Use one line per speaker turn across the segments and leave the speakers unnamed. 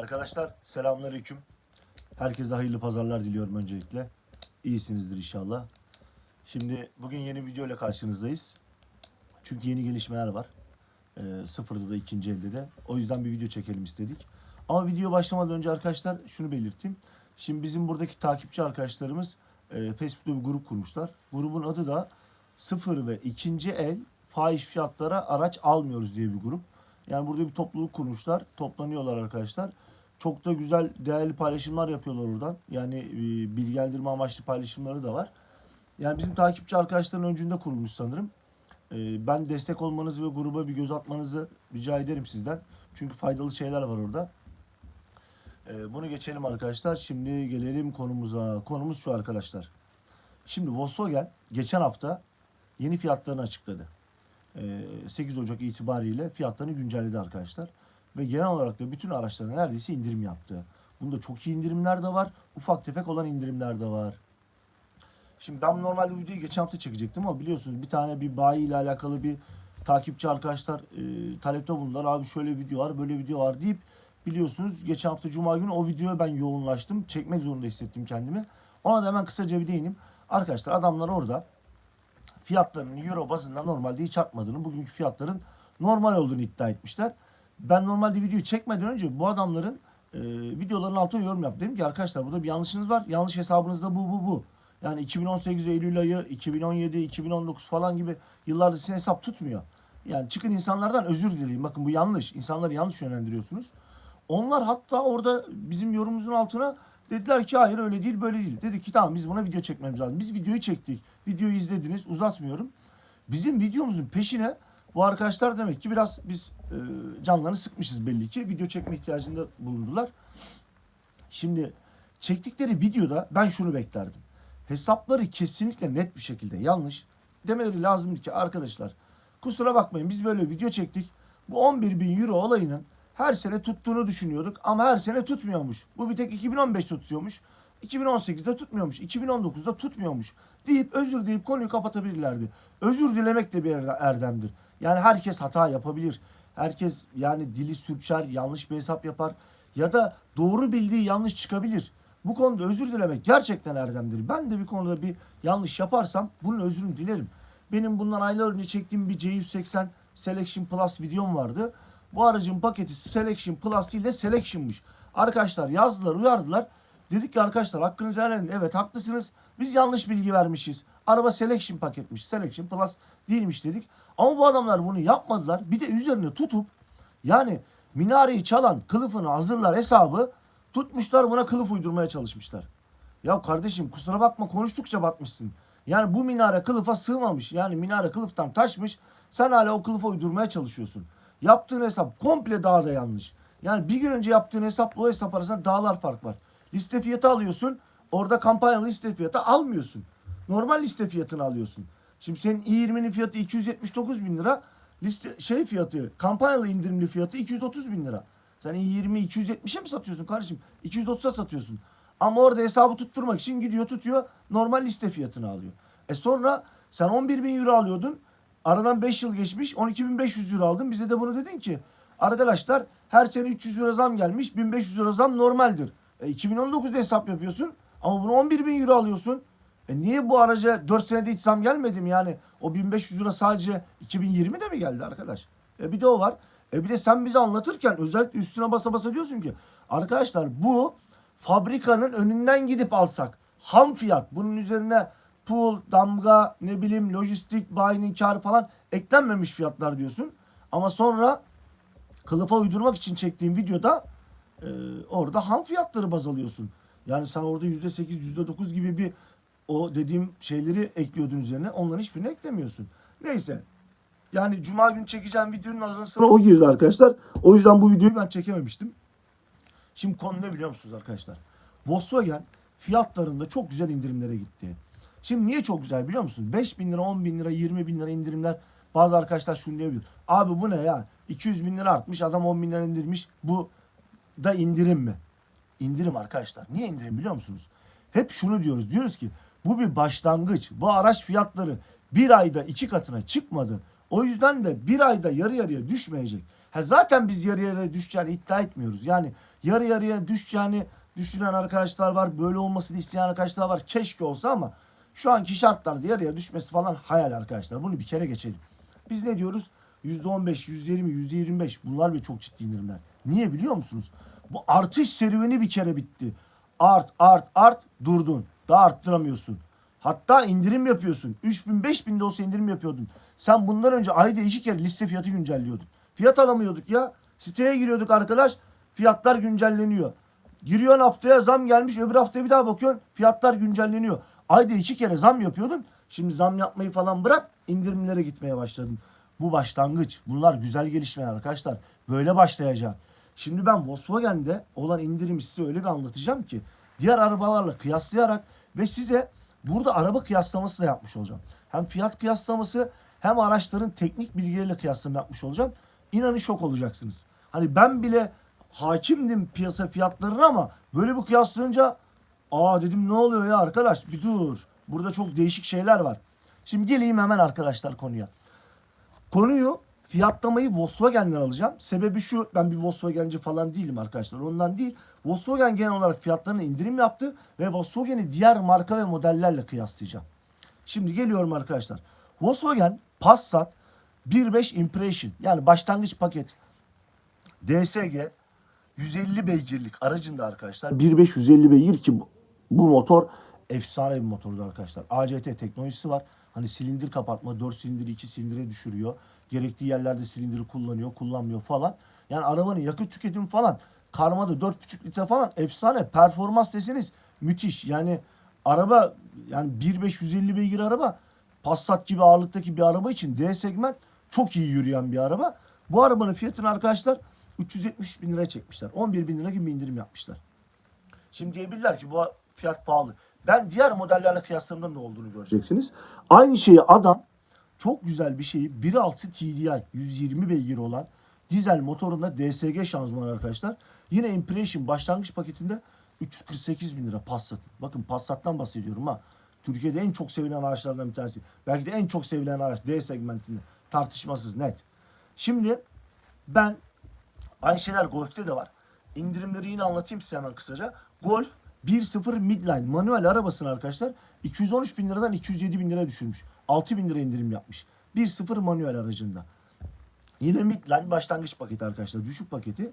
Arkadaşlar selamünaleyküm. Herkese hayırlı pazarlar diliyorum öncelikle. İyisinizdir inşallah. Şimdi bugün yeni video ile karşınızdayız. Çünkü yeni gelişmeler var. Ee, sıfırda da ikinci elde de. O yüzden bir video çekelim istedik. Ama video başlamadan önce arkadaşlar şunu belirteyim. Şimdi bizim buradaki takipçi arkadaşlarımız e, Facebook'ta bir grup kurmuşlar. Grubun adı da sıfır ve ikinci el fahiş fiyatlara araç almıyoruz diye bir grup. Yani burada bir topluluk kurmuşlar. Toplanıyorlar arkadaşlar. Çok da güzel, değerli paylaşımlar yapıyorlar oradan. Yani e, bilgilendirme amaçlı paylaşımları da var. Yani bizim takipçi arkadaşların öncünde kurulmuş sanırım. E, ben destek olmanızı ve gruba bir göz atmanızı rica ederim sizden. Çünkü faydalı şeyler var orada. E, bunu geçelim arkadaşlar. Şimdi gelelim konumuza. Konumuz şu arkadaşlar. Şimdi Volkswagen geçen hafta yeni fiyatlarını açıkladı. E, 8 Ocak itibariyle fiyatlarını güncelledi arkadaşlar. Ve genel olarak da bütün araçlara neredeyse indirim yaptı. Bunda çok iyi indirimler de var. Ufak tefek olan indirimler de var. Şimdi ben normalde videoyu geçen hafta çekecektim ama biliyorsunuz bir tane bir bayi ile alakalı bir takipçi arkadaşlar e, talepte bulundular. Abi şöyle video var, böyle video var deyip biliyorsunuz geçen hafta Cuma günü o videoya ben yoğunlaştım. Çekmek zorunda hissettim kendimi. Ona da hemen kısaca bir değineyim. Arkadaşlar adamlar orada fiyatlarının euro bazında normalde hiç artmadığını, bugünkü fiyatların normal olduğunu iddia etmişler. Ben normalde videoyu çekmeden önce bu adamların e, videoların altına yorum yaptım. Dedim ki arkadaşlar burada bir yanlışınız var. Yanlış hesabınızda bu bu bu. Yani 2018 Eylül ayı, 2017, 2019 falan gibi yıllarda sizin hesap tutmuyor. Yani çıkın insanlardan özür dileyin. Bakın bu yanlış. İnsanları yanlış yönlendiriyorsunuz. Onlar hatta orada bizim yorumumuzun altına dediler ki hayır öyle değil böyle değil. Dedik ki tamam biz buna video çekmemiz lazım. Biz videoyu çektik. Videoyu izlediniz uzatmıyorum. Bizim videomuzun peşine bu arkadaşlar demek ki biraz biz e, canlarını sıkmışız belli ki. Video çekme ihtiyacında bulundular. Şimdi çektikleri videoda ben şunu beklerdim. Hesapları kesinlikle net bir şekilde yanlış demeleri lazımdı ki arkadaşlar kusura bakmayın biz böyle video çektik. Bu 11 bin euro olayının her sene tuttuğunu düşünüyorduk ama her sene tutmuyormuş. Bu bir tek 2015 tutuyormuş. 2018'de tutmuyormuş. 2019'da tutmuyormuş. Deyip özür deyip konuyu kapatabilirlerdi. Özür dilemek de bir erde- erdemdir. Yani herkes hata yapabilir. Herkes yani dili sürçer, yanlış bir hesap yapar ya da doğru bildiği yanlış çıkabilir. Bu konuda özür dilemek gerçekten erdemdir. Ben de bir konuda bir yanlış yaparsam bunun özrünü dilerim. Benim bundan aylar önce çektiğim bir C180 Selection Plus videom vardı. Bu aracın paketi Selection Plus değil de Selection'mış. Arkadaşlar yazdılar, uyardılar. Dedik ki arkadaşlar hakkınızı helal edin. Evet haklısınız. Biz yanlış bilgi vermişiz. Araba Selection paketmiş. Selection Plus değilmiş dedik. Ama bu adamlar bunu yapmadılar. Bir de üzerine tutup yani minareyi çalan kılıfını hazırlar hesabı tutmuşlar buna kılıf uydurmaya çalışmışlar. Ya kardeşim kusura bakma konuştukça batmışsın. Yani bu minare kılıfa sığmamış. Yani minare kılıftan taşmış. Sen hala o kılıfa uydurmaya çalışıyorsun. Yaptığın hesap komple daha da yanlış. Yani bir gün önce yaptığın hesapla o hesap arasında dağlar fark var. Liste fiyatı alıyorsun. Orada kampanyalı liste fiyatı almıyorsun. Normal liste fiyatını alıyorsun. Şimdi senin i20'nin fiyatı 279 bin lira. Liste şey fiyatı kampanyalı indirimli fiyatı 230 bin lira. Sen i20'yi 270'e mi satıyorsun kardeşim? 230'a satıyorsun. Ama orada hesabı tutturmak için gidiyor tutuyor normal liste fiyatını alıyor. E sonra sen 11 bin euro alıyordun. Aradan 5 yıl geçmiş 12.500 euro aldın. Bize de bunu dedin ki arkadaşlar her sene 300 euro zam gelmiş 1500 euro zam normaldir. E, 2019'da hesap yapıyorsun ama bunu 11 bin euro alıyorsun. E niye bu araca 4 senede hiç zam gelmedi mi yani? O 1500 lira sadece 2020'de mi geldi arkadaş? E bir de o var. E bir de sen bize anlatırken özellikle üstüne basa basa diyorsun ki arkadaşlar bu fabrikanın önünden gidip alsak ham fiyat bunun üzerine pool, damga, ne bileyim lojistik, bayinin karı falan eklenmemiş fiyatlar diyorsun. Ama sonra kılıfa uydurmak için çektiğim videoda e, orada ham fiyatları baz alıyorsun. Yani sen orada yüzde sekiz, yüzde dokuz gibi bir o dediğim şeyleri ekliyordun üzerine. Onların hiçbirini eklemiyorsun. Neyse. Yani cuma günü çekeceğim videonun arasına o girdi arkadaşlar. O yüzden bu videoyu ben çekememiştim. Şimdi konu ne biliyor musunuz arkadaşlar? Volkswagen fiyatlarında çok güzel indirimlere gitti. Şimdi niye çok güzel biliyor musunuz? 5 bin lira, 10 bin lira, 20 bin lira indirimler. Bazı arkadaşlar şunu diyebilir. Abi bu ne ya? 200 bin lira artmış, adam 10 bin lira indirmiş. Bu da indirim mi? İndirim arkadaşlar. Niye indirim biliyor musunuz? Hep şunu diyoruz. Diyoruz ki bu bir başlangıç. Bu araç fiyatları bir ayda iki katına çıkmadı. O yüzden de bir ayda yarı yarıya düşmeyecek. Ha zaten biz yarı yarıya düşeceğini iddia etmiyoruz. Yani yarı yarıya düşeceğini düşünen arkadaşlar var. Böyle olmasını isteyen arkadaşlar var. Keşke olsa ama şu anki şartlarda yarıya düşmesi falan hayal arkadaşlar. Bunu bir kere geçelim. Biz ne diyoruz? %15, %20, %25 bunlar ve çok ciddi indirimler. Niye biliyor musunuz? Bu artış serüveni bir kere bitti. Art, art, art durdun. Daha arttıramıyorsun. Hatta indirim yapıyorsun. 3000, 5000 de olsa indirim yapıyordun. Sen bundan önce ayda iki kere liste fiyatı güncelliyordun. Fiyat alamıyorduk ya. Siteye giriyorduk arkadaş. Fiyatlar güncelleniyor. Giriyorsun haftaya zam gelmiş. Öbür haftaya bir daha bakıyorsun. Fiyatlar güncelleniyor. Ayda iki kere zam yapıyordun. Şimdi zam yapmayı falan bırak. indirimlere gitmeye başladın. Bu başlangıç. Bunlar güzel gelişmeler arkadaşlar. Böyle başlayacak. Şimdi ben Volkswagen'de olan indirimi size öyle bir anlatacağım ki diğer arabalarla kıyaslayarak ve size burada araba kıyaslaması da yapmış olacağım. Hem fiyat kıyaslaması hem araçların teknik bilgileriyle kıyaslama yapmış olacağım. İnanın şok olacaksınız. Hani ben bile hakimdim piyasa fiyatlarına ama böyle bir kıyaslayınca aa dedim ne oluyor ya arkadaş bir dur. Burada çok değişik şeyler var. Şimdi geleyim hemen arkadaşlar konuya. Konuyu fiyatlamayı Volkswagen'den alacağım. Sebebi şu ben bir Volkswagen'ci falan değilim arkadaşlar. Ondan değil. Volkswagen genel olarak fiyatlarına indirim yaptı ve Volkswagen'i diğer marka ve modellerle kıyaslayacağım. Şimdi geliyorum arkadaşlar. Volkswagen Passat 1.5 Impression yani başlangıç paket DSG 150 beygirlik aracında arkadaşlar 1.5 150 beygir ki bu, motor efsane bir motordu arkadaşlar. ACT teknolojisi var. Hani silindir kapatma 4 silindiri 2 silindire düşürüyor. Gerektiği yerlerde silindiri kullanıyor, kullanmıyor falan. Yani arabanın yakıt tüketimi falan karmada 4,5 litre falan efsane. Performans deseniz müthiş. Yani araba yani 1.5 150 beygir araba Passat gibi ağırlıktaki bir araba için D segment çok iyi yürüyen bir araba. Bu arabanın fiyatını arkadaşlar 373 bin liraya çekmişler. 11 bin lira gibi indirim yapmışlar. Şimdi diyebilirler ki bu fiyat pahalı. Ben diğer modellerle kıyasladığımda ne olduğunu göreceksiniz. Aynı şeyi adam çok güzel bir şeyi 1.6 TDI 120 beygir olan dizel motorunda DSG şanzıman arkadaşlar. Yine Impression başlangıç paketinde 348 bin lira Passat. Bakın Passat'tan bahsediyorum ha. Türkiye'de en çok sevilen araçlardan bir tanesi. Belki de en çok sevilen araç D segmentinde. Tartışmasız net. Şimdi ben aynı şeyler Golf'te de var. İndirimleri yine anlatayım size hemen kısaca. Golf 1.0 midline manuel arabasını arkadaşlar 213 bin liradan 207 bin lira düşürmüş. 6 bin lira indirim yapmış. 1.0 manuel aracında. Yine midline başlangıç paketi arkadaşlar. Düşük paketi.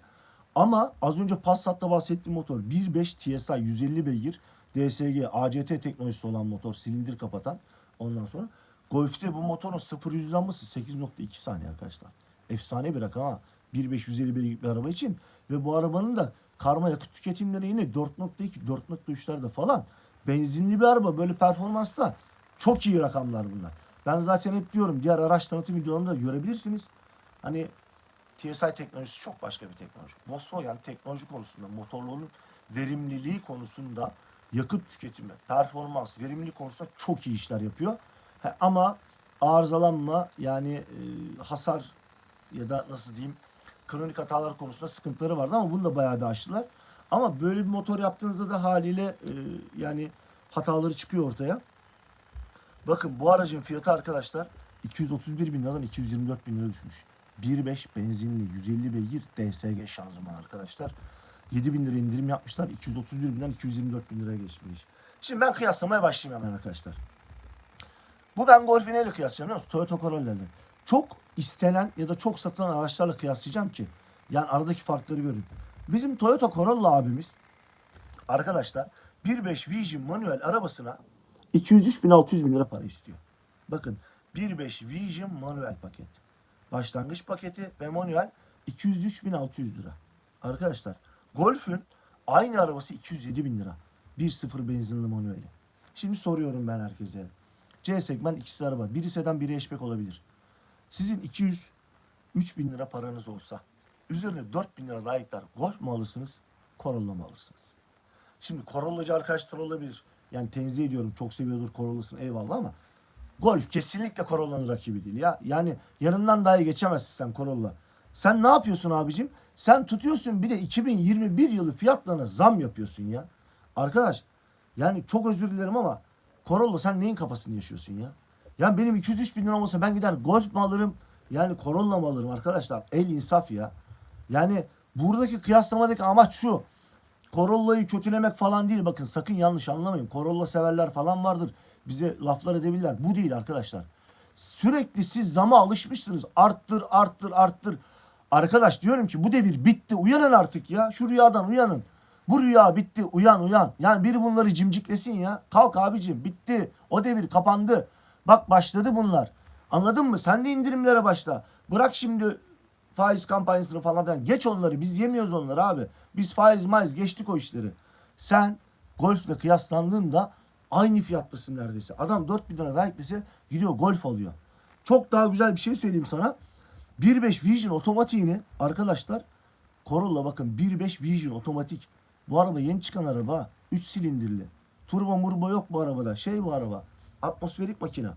Ama az önce Passat'ta bahsettiğim motor 1.5 TSI 150 beygir DSG ACT teknolojisi olan motor silindir kapatan. Ondan sonra Golf'te bu motorun 0 yüzlanması 8.2 saniye arkadaşlar. Efsane bir rakam ha. 1.5 150 beygir bir araba için ve bu arabanın da karma yakıt tüketimleri yine 4.2 4.3'lerde falan. Benzinli bir araba böyle performansta çok iyi rakamlar bunlar. Ben zaten hep diyorum diğer araç tanıtım videolarımda görebilirsiniz. Hani TSI teknolojisi çok başka bir teknoloji. Volkswagen teknoloji konusunda, motorların verimliliği konusunda, yakıt tüketimi, performans, verimlilik konusunda çok iyi işler yapıyor. He, ama arızalanma yani e, hasar ya da nasıl diyeyim kronik hatalar konusunda sıkıntıları vardı ama bunu da bayağı bir aştılar. Ama böyle bir motor yaptığınızda da haliyle e, yani hataları çıkıyor ortaya. Bakın bu aracın fiyatı arkadaşlar 231 bin liradan 224 bin lira düşmüş. 1.5 benzinli 150 beygir DSG şanzıman arkadaşlar. 7 bin lira indirim yapmışlar. 231 binden 224 bin liraya geçmiş. Şimdi ben kıyaslamaya başlayayım hemen arkadaşlar. Bu ben Golf'i neyle kıyaslayacağım biliyor musun? Toyota Corolla ile. Çok istenen ya da çok satılan araçlarla kıyaslayacağım ki yani aradaki farkları görün. Bizim Toyota Corolla abimiz arkadaşlar 1.5 Vision manuel arabasına 203 bin 600 bin lira para istiyor. Bakın 1.5 Vision manuel paket. Başlangıç paketi ve manuel 203 bin 600 lira. Arkadaşlar Golf'ün aynı arabası 207 bin lira. 1.0 benzinli manueli. Şimdi soruyorum ben herkese. C segment ikisi araba. Biri sedan biri hatchback olabilir. Sizin 200 3 bin lira paranız olsa üzerine 4 bin lira daha ekler Golf mu alırsınız? Corolla mı alırsınız? Şimdi Corolla'cı arkadaşlar olabilir. Yani tenzih ediyorum. Çok seviyordur Corolla'sını eyvallah ama Golf kesinlikle Corolla'nın rakibi değil ya. Yani yanından dahi geçemezsin sen Corolla. Sen ne yapıyorsun abicim? Sen tutuyorsun bir de 2021 yılı fiyatlarına zam yapıyorsun ya. Arkadaş yani çok özür dilerim ama Corolla sen neyin kafasını yaşıyorsun ya? Yani benim 203 bin lira olsa ben gider Golf mu alırım Yani Corolla mı alırım arkadaşlar? El insaf ya. Yani buradaki kıyaslamadaki amaç şu. Corolla'yı kötülemek falan değil. Bakın sakın yanlış anlamayın. Corolla severler falan vardır. Bize laflar edebilirler. Bu değil arkadaşlar. Sürekli siz zama alışmışsınız. Arttır, arttır, arttır. Arkadaş diyorum ki bu devir bitti. Uyanın artık ya. Şu rüyadan uyanın. Bu rüya bitti. Uyan uyan. Yani biri bunları cimciklesin ya. Kalk abicim bitti. O devir kapandı. Bak başladı bunlar. Anladın mı? Sen de indirimlere başla. Bırak şimdi faiz kampanyasını falan filan. Geç onları. Biz yemiyoruz onları abi. Biz faiz maiz geçtik o işleri. Sen golfle kıyaslandığında aynı fiyattasın neredeyse. Adam 4000 lira daha eklese gidiyor golf alıyor. Çok daha güzel bir şey söyleyeyim sana. 1.5 Vision otomatiğini arkadaşlar Corolla bakın 1.5 Vision otomatik. Bu araba yeni çıkan araba. 3 silindirli. Turbo murbo yok bu arabada. Şey bu araba. Atmosferik makine.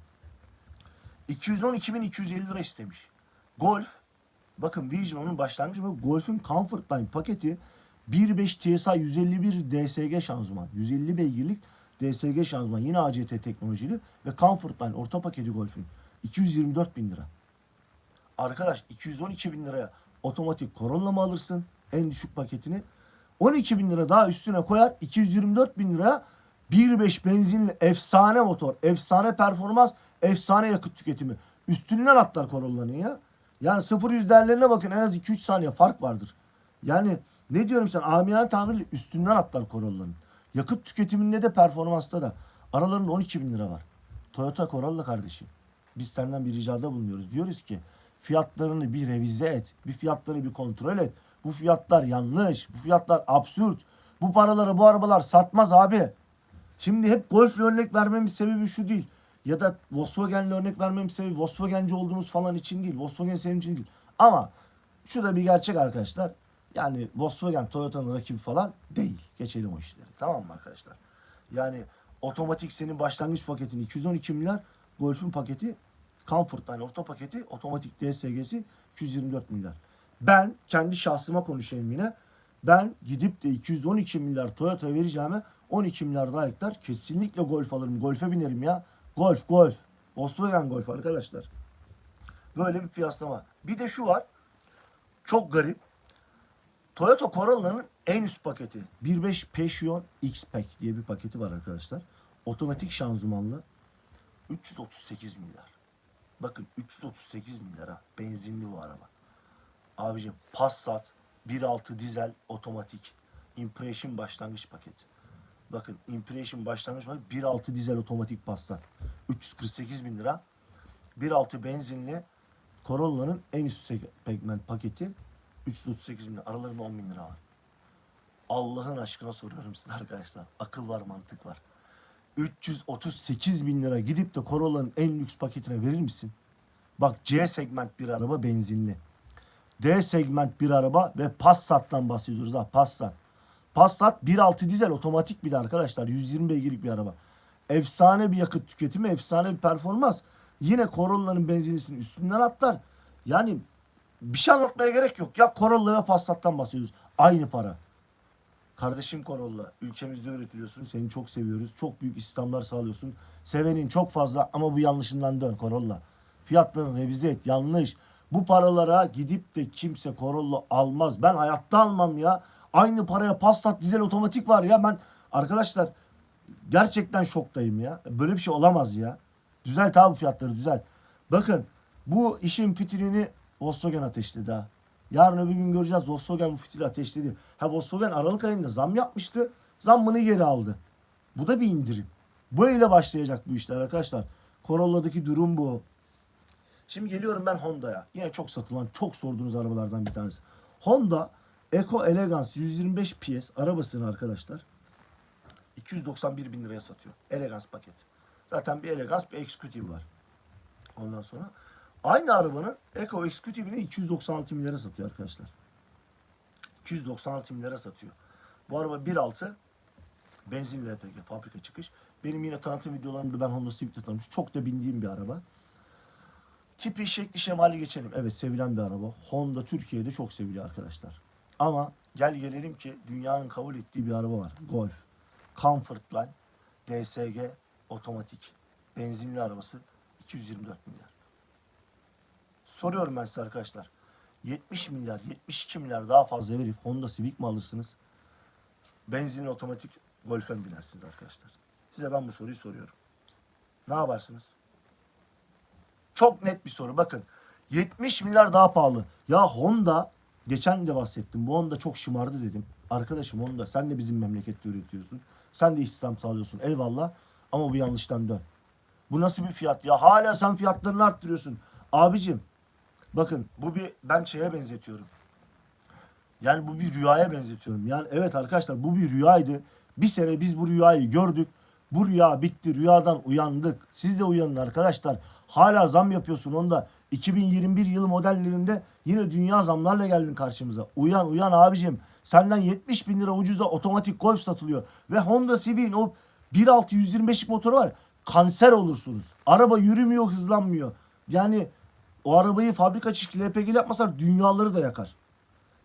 212.250 lira istemiş. Golf. Bakın Vision onun başlangıcı. bu. Golf'ün Comfort Line paketi 1.5 TSI 151 DSG şanzıman. 150 beygirlik DSG şanzıman. Yine ACT teknolojili. Ve Comfort Line orta paketi Golf'ün. 224 bin lira. Arkadaş 212 bin liraya otomatik Corolla mı alırsın? En düşük paketini. 12 bin lira daha üstüne koyar. 224 bin liraya 1.5 benzinli efsane motor, efsane performans, efsane yakıt tüketimi. Üstünden atlar Corolla'nın ya. Yani 0 100 değerlerine bakın en az 2-3 saniye fark vardır. Yani ne diyorum sen amiyane tabirle üstünden atlar Corolla'nın. Yakıt tüketiminde de performansta da. Aralarında 12 bin lira var. Toyota Corolla kardeşim. Biz senden bir ricada bulunuyoruz. Diyoruz ki fiyatlarını bir revize et. Bir fiyatları bir kontrol et. Bu fiyatlar yanlış. Bu fiyatlar absürt. Bu paraları bu arabalar satmaz abi. Şimdi hep Golf'le örnek vermemin sebebi şu değil. Ya da Volkswagen'le örnek vermemin sebebi Volkswagen'ci olduğumuz falan için değil. Volkswagen senin için değil. Ama şu da bir gerçek arkadaşlar. Yani Volkswagen Toyota'nın rakibi falan değil. Geçelim o işleri. Tamam mı arkadaşlar? Yani otomatik senin başlangıç paketin 212 milyar. Golf'ün paketi Comfort yani orta paketi otomatik DSG'si 224 milyar. Ben kendi şahsıma konuşayım yine. Ben gidip de 212 milyar Toyota vereceğime 12 milyar daha ekler. Kesinlikle Golf alırım. Golf'e binerim ya. Golf, Golf. Volkswagen Golf arkadaşlar. Böyle bir piyaslama. Bir de şu var. Çok garip. Toyota Corolla'nın en üst paketi. 1.5 Passion X-Pack diye bir paketi var arkadaşlar. Otomatik şanzımanlı. 338 milyar. Bakın 338 milyara benzinli bu araba. Abicim Passat 1.6 dizel otomatik Impression başlangıç paketi. Bakın Impression başlangıç paketi 1.6 dizel otomatik Passat. 348 bin lira. 1.6 benzinli Corolla'nın en üst segment paketi 338 bin lira. Aralarında 10 bin lira var. Allah'ın aşkına soruyorum size arkadaşlar. Akıl var, mantık var. 338 bin lira gidip de Corolla'nın en lüks paketine verir misin? Bak C segment bir araba benzinli. D segment bir araba ve Passat'tan bahsediyoruz ha Passat. Passat 1.6 dizel otomatik bir de arkadaşlar. 120 beygirlik bir araba. Efsane bir yakıt tüketimi, efsane bir performans. Yine Corolla'nın benzinlisinin üstünden atlar. Yani bir şey anlatmaya gerek yok. Ya Corolla ve Passat'tan bahsediyoruz. Aynı para. Kardeşim Corolla, ülkemizde üretiliyorsun. Seni çok seviyoruz. Çok büyük istihdamlar sağlıyorsun. Sevenin çok fazla ama bu yanlışından dön Corolla. Fiyatlarını revize et. Yanlış. Bu paralara gidip de kimse Corolla almaz. Ben hayatta almam ya. Aynı paraya Passat dizel otomatik var ya. Ben arkadaşlar gerçekten şoktayım ya. Böyle bir şey olamaz ya. Düzelt abi fiyatları düzelt. Bakın bu işin fitilini Volkswagen ateşledi ha. Yarın öbür gün göreceğiz Volkswagen bu fitili ateşledi. Ha Volkswagen Aralık ayında zam yapmıştı. Zammını geri aldı. Bu da bir indirim. Böyle başlayacak bu işler arkadaşlar. Corolla'daki durum bu. Şimdi geliyorum ben Honda'ya. Yine çok satılan, çok sorduğunuz arabalardan bir tanesi. Honda Eco Elegance 125 PS arabasını arkadaşlar 291 bin liraya satıyor. Elegance paket. Zaten bir Elegance bir Executive var. Ondan sonra aynı arabanın Eco Executive'ini 296 milyara satıyor arkadaşlar. 296 milyara satıyor. Bu araba 1.6 benzinli LPG fabrika çıkış. Benim yine tanıtım videolarımda ben Honda Civic'te tanımış. Çok da bindiğim bir araba. Tipi, şekli, şemali geçelim. Evet sevilen bir araba. Honda Türkiye'de çok seviliyor arkadaşlar. Ama gel gelelim ki dünyanın kabul ettiği bir araba var. Golf. Comfortline. DSG. Otomatik. Benzinli arabası. 224 milyar. soruyorum ben size arkadaşlar. 70 milyar, 72 milyar daha fazla verip Honda Civic mi alırsınız? Benzinli otomatik Golf'e mi binersiniz arkadaşlar? Size ben bu soruyu soruyorum. Ne yaparsınız? Çok net bir soru. Bakın 70 milyar daha pahalı. Ya Honda geçen de bahsettim. Bu Honda çok şımardı dedim. Arkadaşım Honda sen de bizim memlekette üretiyorsun. Sen de istihdam sağlıyorsun. Eyvallah. Ama bu yanlıştan dön. Bu nasıl bir fiyat ya? Hala sen fiyatlarını arttırıyorsun. Abicim bakın bu bir ben şeye benzetiyorum. Yani bu bir rüyaya benzetiyorum. Yani evet arkadaşlar bu bir rüyaydı. Bir sene biz bu rüyayı gördük. Bu rüya bitti. Rüyadan uyandık. Siz de uyanın arkadaşlar. Hala zam yapıyorsun onda. 2021 yılı modellerinde yine dünya zamlarla geldin karşımıza. Uyan uyan abicim. Senden 70 bin lira ucuza otomatik golf satılıyor. Ve Honda Civic'in o 1.6 125'lik motoru var. Kanser olursunuz. Araba yürümüyor, hızlanmıyor. Yani o arabayı fabrika çizgili LPG'li yapmasalar dünyaları da yakar.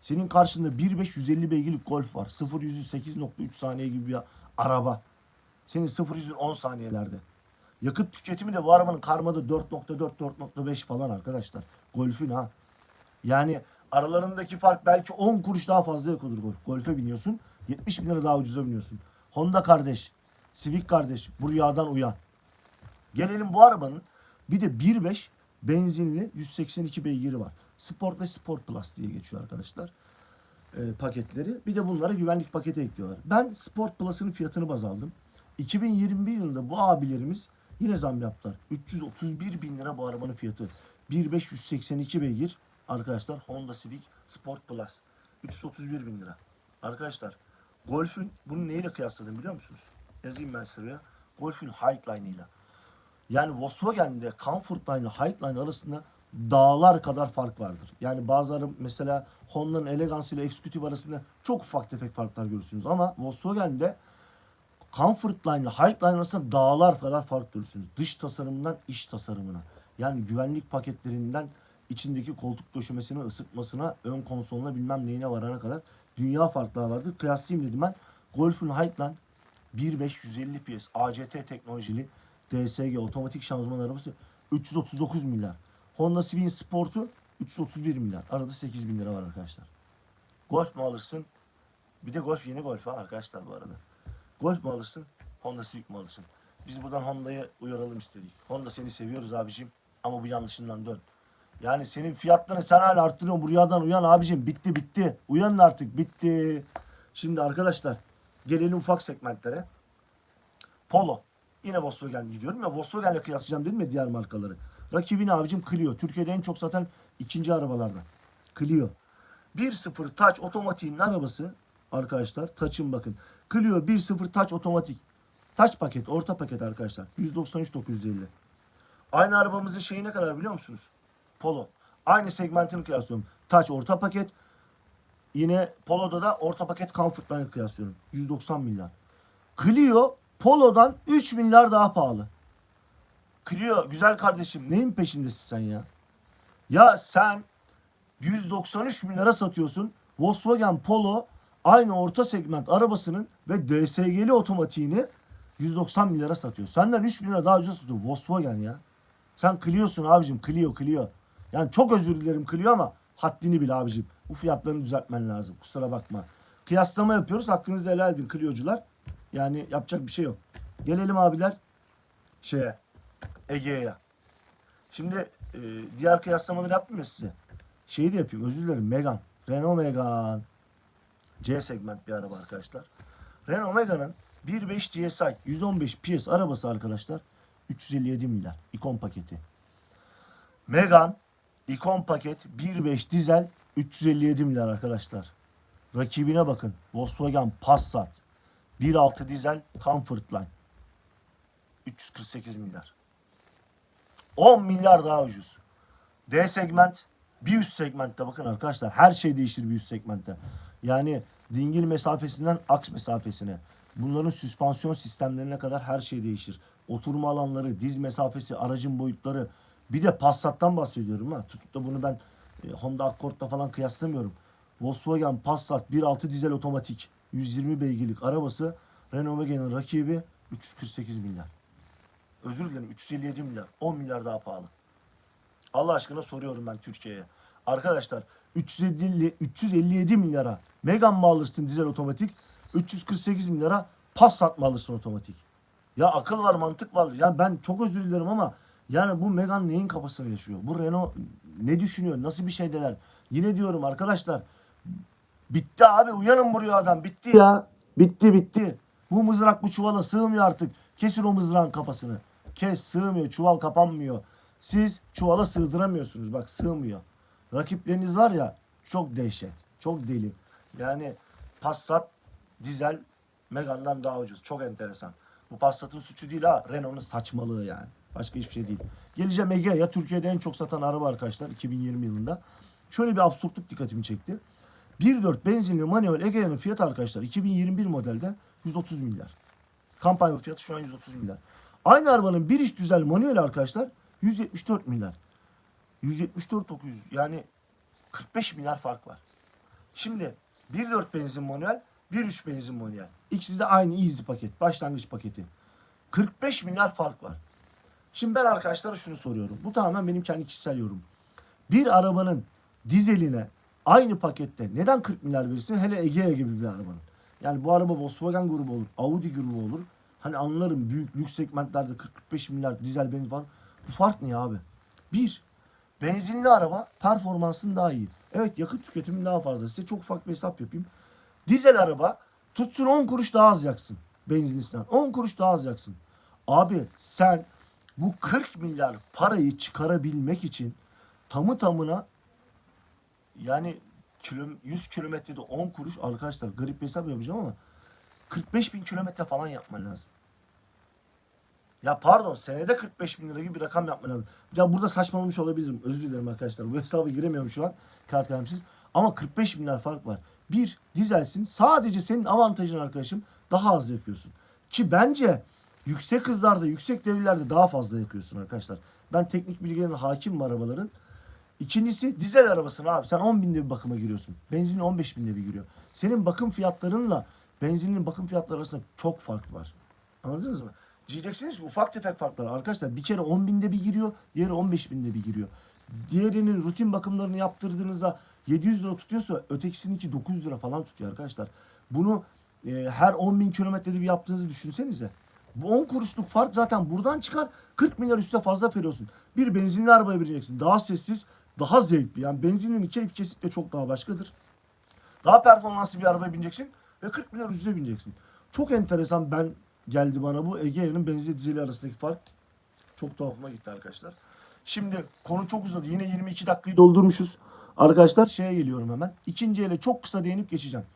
Senin karşında 1.5 150 beygirlik Golf var. 0 100'ü 8.3 saniye gibi bir araba. Senin 0 100'ün 10 saniyelerde. Yakıt tüketimi de bu arabanın karmada 4.4 4.5 falan arkadaşlar. Golf'ün ha. Yani aralarındaki fark belki 10 kuruş daha fazla yakıyordur Golf. Golf'e biniyorsun 70 bin lira daha ucuza biniyorsun. Honda kardeş, Civic kardeş bu rüyadan uyan. Gelelim bu arabanın bir de 1.5 benzinli 182 beygiri var. Sport ve Sport Plus diye geçiyor arkadaşlar e, paketleri. Bir de bunlara güvenlik paketi ekliyorlar. Ben Sport Plus'ın fiyatını baz aldım. 2021 yılında bu abilerimiz yine zam yaptılar. 331 bin lira bu arabanın fiyatı. 1.582 beygir arkadaşlar Honda Civic Sport Plus. 331 bin lira. Arkadaşlar Golf'ün bunu neyle kıyasladım biliyor musunuz? Yazayım ben sıraya. Golf'ün Highline ile. Yani Volkswagen'de Comfortline ile Highline arasında dağlar kadar fark vardır. Yani bazıları mesela Honda'nın Elegance ile Executive arasında çok ufak tefek farklar görürsünüz. Ama Volkswagen'de Comfortline ile Highline arasında dağlar kadar fark görürsünüz. Dış tasarımından iç tasarımına. Yani güvenlik paketlerinden içindeki koltuk döşemesine, ısıtmasına, ön konsoluna bilmem neyine varana kadar dünya farkları vardır. Kıyaslayayım dedim ben. Golf'ün Highline 1.5 150 PS ACT teknolojili DSG otomatik şanzıman arabası 339 milyar. Honda Civic'in Sport'u 331 milyar. Arada 8 bin lira var arkadaşlar. Golf mu alırsın? Bir de Golf yeni Golf ha arkadaşlar bu arada. Golf mu alırsın? Honda Civic mi alırsın? Biz buradan Honda'yı uyaralım istedik. Honda seni seviyoruz abicim ama bu yanlışından dön. Yani senin fiyatlarını sen hala arttırıyorsun. Bu rüyadan uyan abicim. Bitti bitti. Uyanın artık bitti. Şimdi arkadaşlar gelelim ufak segmentlere. Polo. Yine Volkswagen gidiyorum ya Volkswagen'le kıyaslayacağım dedim ya diğer markaları. Rakibini abicim Clio. Türkiye'de en çok satan ikinci arabalardan. Clio. 1.0 Touch otomatiğinin arabası arkadaşlar. Touch'ın bakın. Clio 1.0 Touch otomatik. Touch paket, orta paket arkadaşlar. 193 950. Aynı arabamızın şeyi ne kadar biliyor musunuz? Polo. Aynı segmentini kıyaslıyorum. Touch orta paket. Yine Polo'da da orta paket Comfortline kıyaslıyorum. 190 milyar. Clio Polo'dan 3 milyar daha pahalı. Clio güzel kardeşim neyin peşindesin sen ya? Ya sen 193 milyara satıyorsun. Volkswagen Polo aynı orta segment arabasının ve DSG'li otomatiğini 190 milyara satıyor. Senden 3 milyar daha ucuz satıyor Volkswagen ya. Sen Clio'sun abicim Clio Clio. Yani çok özür dilerim Clio ama haddini bil abicim. Bu fiyatlarını düzeltmen lazım. Kusura bakma. Kıyaslama yapıyoruz. Hakkınızı helal edin Clio'cular. Yani yapacak bir şey yok. Gelelim abiler şeye Ege'ye. Şimdi e, diğer kıyaslamaları yaptım ya size. Şeyi de yapayım özür dilerim Megane. Renault Megane. C segment bir araba arkadaşlar. Renault Megane'ın 1.5 GSI 115 PS arabası arkadaşlar 357 milyar ikon paketi. Megane ikon paket 1.5 dizel 357 milyar arkadaşlar. Rakibine bakın. Volkswagen Passat 1.6 dizel Comfortline 348 milyar. 10 milyar daha ucuz. D segment bir üst segmentte bakın arkadaşlar her şey değişir bir üst segmentte. Yani dingil mesafesinden aks mesafesine. Bunların süspansiyon sistemlerine kadar her şey değişir. Oturma alanları, diz mesafesi, aracın boyutları. Bir de Passat'tan bahsediyorum ha. Tutup da bunu ben e, Honda Accord'la falan kıyaslamıyorum. Volkswagen Passat 1.6 dizel otomatik 120 beygirlik arabası Renault Megane'ın rakibi 348 milyar. Özür dilerim 357 milyar. 10 milyar daha pahalı. Allah aşkına soruyorum ben Türkiye'ye. Arkadaşlar 350, 357 milyara Megane mı alırsın dizel otomatik? 348 milyara Passat mı alırsın otomatik? Ya akıl var mantık var. Ya ben çok özür dilerim ama yani bu Megane neyin kafasını yaşıyor? Bu Renault ne düşünüyor? Nasıl bir şeydeler? Yine diyorum arkadaşlar bitti abi uyanın buraya adam bitti ya. Bitti bitti. Bu mızrak bu çuvala sığmıyor artık. Kesin o mızrağın kafasını. Kes sığmıyor çuval kapanmıyor. Siz çuvala sığdıramıyorsunuz bak sığmıyor. Rakipleriniz var ya çok dehşet. Çok deli. Yani Passat dizel Megane'dan daha ucuz. Çok enteresan. Bu Passat'ın suçu değil ha. Renault'un saçmalığı yani. Başka hiçbir şey değil. Geleceğim Egea'ya. Türkiye'de en çok satan araba arkadaşlar 2020 yılında. Şöyle bir absürtlük dikkatimi çekti. 1.4 benzinli manuel Egea'nın fiyatı arkadaşlar 2021 modelde 130 milyar. Kampanyalı fiyatı şu an 130 milyar. Aynı arabanın bir iş düzel manuel arkadaşlar 174 milyar. 174 900 yani 45 milyar fark var. Şimdi 1.4 benzin manuel 1.3 benzin manuel. İkisi de aynı easy paket. Başlangıç paketi. 45 milyar fark var. Şimdi ben arkadaşlara şunu soruyorum. Bu tamamen benim kendi kişisel yorum. Bir arabanın dizeline aynı pakette neden 40 milyar verirsin? Hele Egea gibi bir arabanın. Yani bu araba Volkswagen grubu olur, Audi grubu olur. Hani anlarım büyük lüks segmentlerde 40-45 milyar dizel benzin falan. Bu fark ne abi? Bir, benzinli araba performansın daha iyi. Evet yakıt tüketimin daha fazla. Size çok ufak bir hesap yapayım. Dizel araba tutsun 10 kuruş daha az yaksın benzinlisinden. 10 kuruş daha az yaksın. Abi sen bu 40 milyar parayı çıkarabilmek için tamı tamına yani kilo, 100 kilometrede 10 kuruş arkadaşlar garip bir hesap yapacağım ama 45 bin kilometre falan yapman lazım. Ya pardon senede 45 bin lira gibi bir rakam yapman lazım. Ya burada saçmalamış olabilirim. Özür dilerim arkadaşlar. Bu hesaba giremiyorum şu an. Kağıt kalemsiz. Ama 45 bin lira fark var. Bir, dizelsin. Sadece senin avantajın arkadaşım daha az yakıyorsun. Ki bence yüksek hızlarda, yüksek devirlerde daha fazla yakıyorsun arkadaşlar. Ben teknik bilgilerine hakimim arabaların. İkincisi dizel arabasına abi sen 10 binde bir bakıma giriyorsun. Benzinin 15 binde bir giriyor. Senin bakım fiyatlarınla benzinin bakım fiyatları arasında çok fark var. Anladınız mı? Diyeceksiniz ki ufak tefek farklar. Arkadaşlar bir kere 10 binde bir giriyor, diğeri 15 binde bir giriyor. Diğerinin rutin bakımlarını yaptırdığınızda 700 lira tutuyorsa ötekisininki 900 lira falan tutuyor arkadaşlar. Bunu e, her 10 bin kilometrede bir yaptığınızı düşünsenize. Bu 10 kuruşluk fark zaten buradan çıkar. 40 milyar üstte fazla veriyorsun. Bir benzinli arabaya bineceksin. Daha sessiz, daha zevkli. Yani benzinin keyif kesinlikle çok daha başkadır. Daha performanslı bir arabaya bineceksin ve 40 milyar üstüne bineceksin. Çok enteresan ben geldi bana bu Egea'nın benzinli dizeli arasındaki fark. Çok tuhafıma gitti arkadaşlar. Şimdi konu çok uzadı. Yine 22 dakikayı doldurmuşuz. Arkadaşlar şeye geliyorum hemen. İkinci ele çok kısa değinip geçeceğim.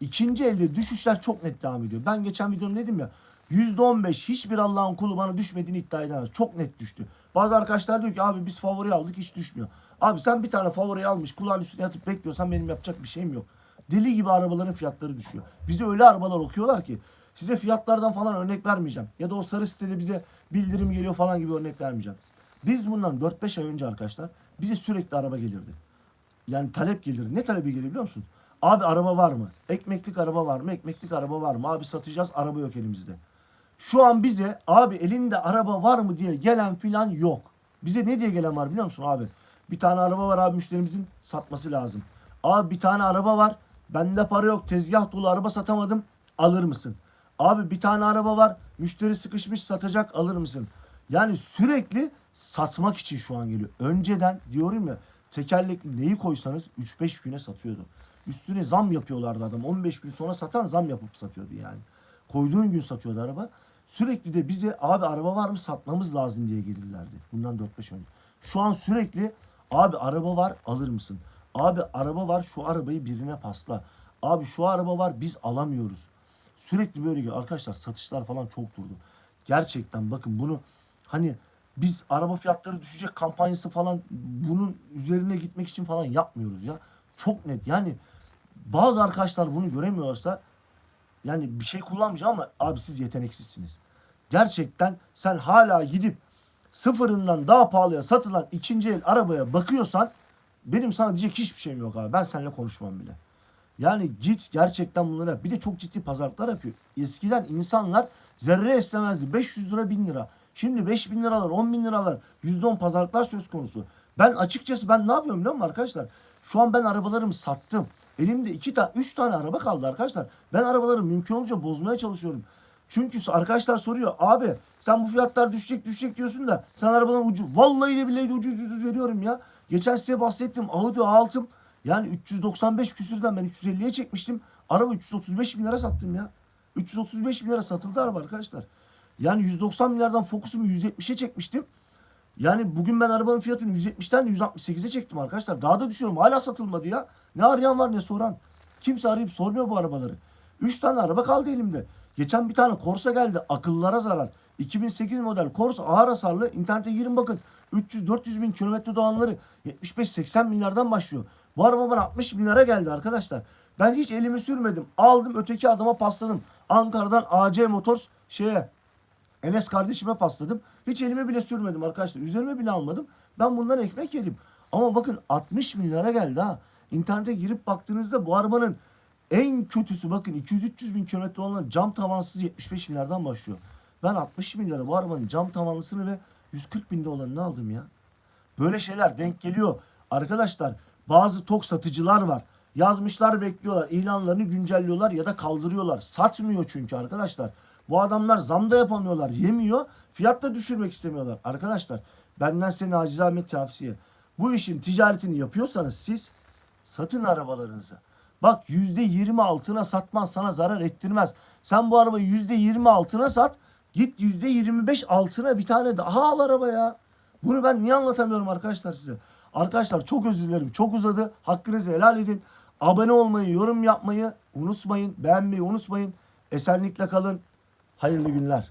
İkinci elde düşüşler çok net devam ediyor. Ben geçen videomda dedim ya %15 hiçbir Allah'ın kulu bana düşmediğini iddia edemez. Çok net düştü. Bazı arkadaşlar diyor ki abi biz favori aldık hiç düşmüyor. Abi sen bir tane favori almış kulağın üstüne yatıp bekliyorsan benim yapacak bir şeyim yok. Deli gibi arabaların fiyatları düşüyor. Bize öyle arabalar okuyorlar ki size fiyatlardan falan örnek vermeyeceğim. Ya da o sarı sitede bize bildirim geliyor falan gibi örnek vermeyeceğim. Biz bundan 4-5 ay önce arkadaşlar bize sürekli araba gelirdi. Yani talep gelir. Ne talebi gelir biliyor musun? Abi araba var mı? Ekmeklik araba var mı? Ekmeklik araba var mı? Abi satacağız araba yok elimizde. Şu an bize abi elinde araba var mı diye gelen filan yok. Bize ne diye gelen var biliyor musun abi? Bir tane araba var abi müşterimizin satması lazım. Abi bir tane araba var. Bende para yok. Tezgah dolu araba satamadım. Alır mısın? Abi bir tane araba var. Müşteri sıkışmış satacak alır mısın? Yani sürekli satmak için şu an geliyor. Önceden diyorum ya tekerlekli neyi koysanız 3-5 güne satıyordu. Üstüne zam yapıyorlardı adam. 15 gün sonra satan zam yapıp satıyordu yani. Koyduğun gün satıyordu araba. Sürekli de bize abi araba var mı satmamız lazım diye gelirlerdi. Bundan 4-5 önce. Şu an sürekli abi araba var alır mısın? Abi araba var şu arabayı birine pasla. Abi şu araba var biz alamıyoruz. Sürekli böyle geliyor. Arkadaşlar satışlar falan çok durdu. Gerçekten bakın bunu hani biz araba fiyatları düşecek kampanyası falan bunun üzerine gitmek için falan yapmıyoruz ya. Çok net yani bazı arkadaşlar bunu göremiyorsa yani bir şey kullanmayacağım ama abi siz yeteneksizsiniz. Gerçekten sen hala gidip sıfırından daha pahalıya satılan ikinci el arabaya bakıyorsan benim sana diyecek hiçbir şeyim yok abi. Ben seninle konuşmam bile. Yani git gerçekten bunları yap. Bir de çok ciddi pazarlıklar yapıyor. Eskiden insanlar zerre istemezdi. 500 lira 1000 lira. Şimdi 5000 liralar 10 bin liralar %10 pazarlıklar söz konusu. Ben açıkçası ben ne yapıyorum biliyor musun arkadaşlar? Şu an ben arabalarımı sattım. Elimde iki tane, üç tane araba kaldı arkadaşlar. Ben arabaları mümkün olunca bozmaya çalışıyorum. Çünkü arkadaşlar soruyor abi sen bu fiyatlar düşecek düşecek diyorsun da sen arabadan ucu vallahi de billahi de ucuz ucuz veriyorum ya. Geçen size bahsettim Audi A6'm yani 395 küsürden ben 350'ye çekmiştim. Araba 335 bin lira sattım ya. 335 bin lira satıldı araba arkadaşlar. Yani 190 milyardan Focus'umu 170'e çekmiştim. Yani bugün ben arabanın fiyatını 170'ten de 168'e çektim arkadaşlar. Daha da düşüyorum. Hala satılmadı ya. Ne arayan var ne soran. Kimse arayıp sormuyor bu arabaları. 3 tane araba kaldı elimde. Geçen bir tane Corsa geldi. Akıllara zarar. 2008 model Corsa ağır hasarlı. İnternete girin bakın. 300-400 bin kilometre dolanları 75-80 milyardan başlıyor. Bu araba bana 60 milyara geldi arkadaşlar. Ben hiç elimi sürmedim. Aldım öteki adama pasladım. Ankara'dan AC Motors şeye Enes kardeşime pasladım. Hiç elime bile sürmedim arkadaşlar. Üzerime bile almadım. Ben bundan ekmek yedim. Ama bakın 60 milyara geldi ha. İnternete girip baktığınızda bu arabanın en kötüsü bakın 200-300 bin kilometre olan cam tavansız 75 milyardan başlıyor. Ben 60 milyara bu arabanın cam tavanlısını ve 140 binde olanını aldım ya. Böyle şeyler denk geliyor. Arkadaşlar bazı tok satıcılar var. Yazmışlar bekliyorlar. ilanlarını güncelliyorlar ya da kaldırıyorlar. Satmıyor çünkü arkadaşlar. Bu adamlar zam da yapamıyorlar. Yemiyor. Fiyat da düşürmek istemiyorlar. Arkadaşlar benden size nacizane tavsiye. Bu işin ticaretini yapıyorsanız siz satın arabalarınızı. Bak yüzde yirmi altına satman sana zarar ettirmez. Sen bu arabayı yüzde yirmi altına sat. Git yüzde yirmi beş altına bir tane daha al araba ya. Bunu ben niye anlatamıyorum arkadaşlar size? Arkadaşlar çok özür dilerim. Çok uzadı. Hakkınızı helal edin. Abone olmayı, yorum yapmayı unutmayın. Beğenmeyi unutmayın. Esenlikle kalın. Hayırlı günler.